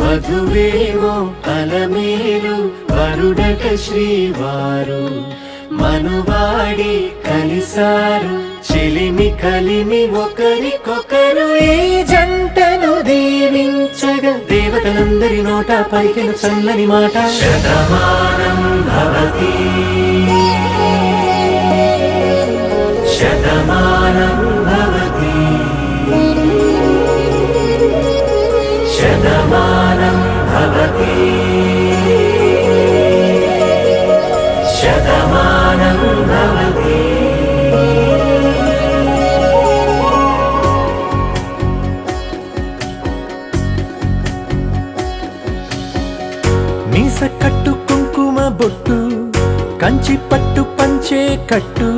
వధువేమో అలమేలు వరుడట శ్రీవారు. మనువాడి కలిసారు చెలిమి కలిమి ఒకరికొకరు ఈ జంటను దీవించగా. దేవతలందరి నోట పలికిన చల్లని మాట. శతమానం భవతి. శతమానం భవతి. శతమానం మీస కట్టు కుంకుమ బొట్టు కంచి పట్టు పంచే కట్టు